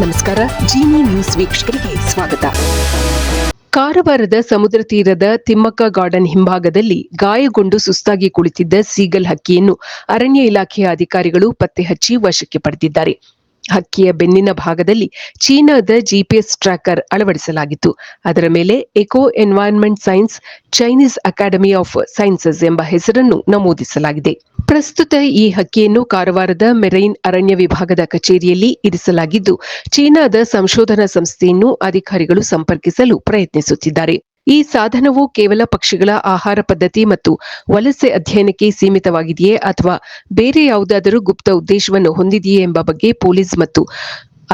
ನಮಸ್ಕಾರ. ಜೀನಿ ನ್ಯೂಸ್ ವೀಕ್ಷಕರಿಗೆ ಸ್ವಾಗತ. ಕಾರವಾರದ ಸಮುದ್ರ ತೀರದ ತಿಮ್ಮಕ್ಕ ಗಾರ್ಡನ್ ಹಿಂಭಾಗದಲ್ಲಿ ಗಾಯಗೊಂಡು ಸುಸ್ತಾಗಿ ಕುಳಿತಿದ್ದ ಸೀಗಲ್ ಹಕ್ಕಿಯನ್ನು ಅರಣ್ಯ ಇಲಾಖೆಯ ಅಧಿಕಾರಿಗಳು ಪತ್ತೆ ಹಚ್ಚಿ ವಶಕ್ಕೆ ಪಡೆದಿದ್ದಾರೆ. ಹಕ್ಕಿಯ ಬೆನ್ನಿನ ಭಾಗದಲ್ಲಿ ಚೀನಾದ ಜಿಪಿಎಸ್ ಟ್ರ್ಯಾಕರ್ ಅಳವಡಿಸಲಾಗಿತ್ತು. ಅದರ ಮೇಲೆ eco environment science Chinese academy of sciences ಎಂಬ ಹೆಸರನ್ನು ನಮೂದಿಸಲಾಗಿದೆ. ಪ್ರಸ್ತುತ ಈ ಹಕ್ಕಿಯನ್ನು ಕಾರವಾರದ ಮೆರೈನ್ ಅರಣ್ಯ ವಿಭಾಗದ ಕಚೇರಿಯಲ್ಲಿ ಇರಿಸಲಾಗಿದ್ದು, ಚೀನಾದ ಸಂಶೋಧನಾ ಸಂಸ್ಥೆಯನ್ನು ಅಧಿಕಾರಿಗಳು ಸಂಪರ್ಕಿಸಲು ಪ್ರಯತ್ನಿಸುತ್ತಿದ್ದಾರೆ. ಈ ಸಾಧನವು ಕೇವಲ ಪಕ್ಷಿಗಳ ಆಹಾರ ಪದ್ಧತಿ ಮತ್ತು ವಲಸೆ ಅಧ್ಯಯನಕ್ಕೆ ಸೀಮಿತವಾಗಿದೆಯೇ ಅಥವಾ ಬೇರೆ ಯಾವುದಾದರೂ ಗುಪ್ತ ಉದ್ದೇಶವನ್ನು ಹೊಂದಿದೆಯೇ ಎಂಬ ಬಗ್ಗೆ ಪೊಲೀಸ್ ಮತ್ತು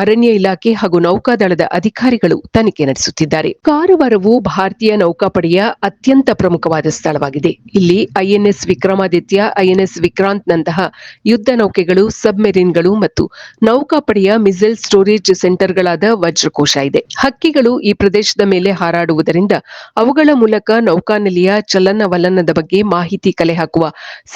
ಅರಣ್ಯ ಇಲಾಖೆ ಹಾಗೂ ನೌಕಾದಳದ ಅಧಿಕಾರಿಗಳು ತನಿಖೆ ನಡೆಸುತ್ತಿದ್ದಾರೆ. ಕಾರವಾರವು ಭಾರತೀಯ ನೌಕಾಪಡೆಯ ಅತ್ಯಂತ ಪ್ರಮುಖವಾದ ಸ್ಥಳವಾಗಿದೆ. ಇಲ್ಲಿ ಐಎನ್ಎಸ್ ವಿಕ್ರಮಾದಿತ್ಯ, ಐಎನ್ಎಸ್ ವಿಕ್ರಾಂತ್ ನಂತಹ ಯುದ್ಧ ನೌಕೆಗಳು, ಸಬ್ಮೆರಿನ್ಗಳು ಮತ್ತು ನೌಕಾಪಡೆಯ ಮಿಸೈಲ್ ಸ್ಟೋರೇಜ್ ಸೆಂಟರ್ಗಳಾದ ವಜ್ರಕೋಶ ಇದೆ. ಹಕ್ಕಿಗಳು ಈ ಪ್ರದೇಶದ ಮೇಲೆ ಹಾರಾಡುವುದರಿಂದ ಅವುಗಳ ಮೂಲಕ ನೌಕಾನೆಲೆಯ ಚಲನವಲನದ ಬಗ್ಗೆ ಮಾಹಿತಿ ಕಲೆ ಹಾಕುವ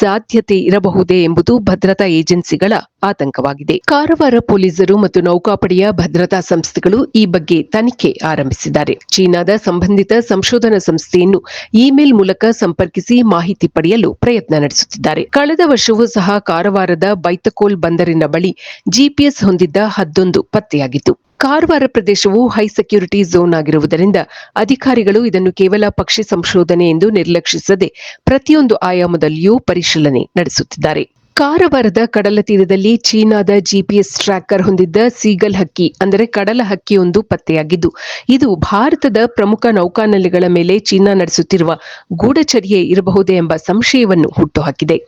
ಸಾಧ್ಯತೆ ಇರಬಹುದೇ ಎಂಬುದು ಭದ್ರತಾ ಏಜೆನ್ಸಿಗಳ ಆತಂಕವಾಗಿದೆ. ಕಾರವಾರ ಪೊಲೀಸರು ಮತ್ತು ನೌಕಾಪಡೆಯ ಭದ್ರತಾ ಸಂಸ್ಥೆಗಳು ಈ ಬಗ್ಗೆ ತನಿಖೆ ಆರಂಭಿಸಿದ್ದಾರೆ. ಚೀನಾದ ಸಂಬಂಧಿತ ಸಂಶೋಧನಾ ಸಂಸ್ಥೆಯನ್ನು ಇಮೇಲ್ ಮೂಲಕ ಸಂಪರ್ಕಿಸಿ ಮಾಹಿತಿ ಪಡೆಯಲು ಪ್ರಯತ್ನ ನಡೆಸುತ್ತಿದ್ದಾರೆ. ಕಳೆದ ವರ್ಷವೂ ಸಹ ಕಾರವಾರದ ಬೈತಕೋಲ್ ಬಂದರಿನ ಬಳಿ ಜಿಪಿಎಸ್ ಹೊಂದಿದ್ದ ಹದ್ದೊಂದು ಪತ್ತೆಯಾಗಿತ್ತು. ಕಾರವಾರ ಪ್ರದೇಶವು ಹೈ ಸೆಕ್ಯೂರಿಟಿ ಝೋನ್ ಆಗಿರುವುದರಿಂದ ಅಧಿಕಾರಿಗಳು ಇದನ್ನು ಕೇವಲ ಪಕ್ಷಿ ಸಂಶೋಧನೆ ಎಂದು ನಿರ್ಲಕ್ಷಿಸದೆ ಪ್ರತಿಯೊಂದು ಆಯಾಮದಲ್ಲಿಯೂ ಪರಿಶೀಲನೆ ನಡೆಸುತ್ತಿದ್ದಾರೆ. ಕಾರವಾರದ ಕಡಲ ತೀರದಲ್ಲಿ ಚೀನಾದ ಜಿಪಿಎಸ್ ಟ್ರ್ಯಾಕರ್ ಹೊಂದಿದ್ದ ಸೀಗಲ್ ಹಕ್ಕಿ, ಅಂದರೆ ಕಡಲ ಹಕ್ಕಿಯೊಂದು ಪತ್ತೆಯಾಗಿದ್ದು, ಇದು ಭಾರತದ ಪ್ರಮುಖ ನೌಕಾನೆಲೆಗಳ ಮೇಲೆ ಚೀನಾ ನಡೆಸುತ್ತಿರುವ ಗೂಢಚರ್ಯೆ ಇರಬಹುದೇ ಎಂಬ ಸಂಶಯವನ್ನು ಹುಟ್ಟುಹಾಕಿದೆ.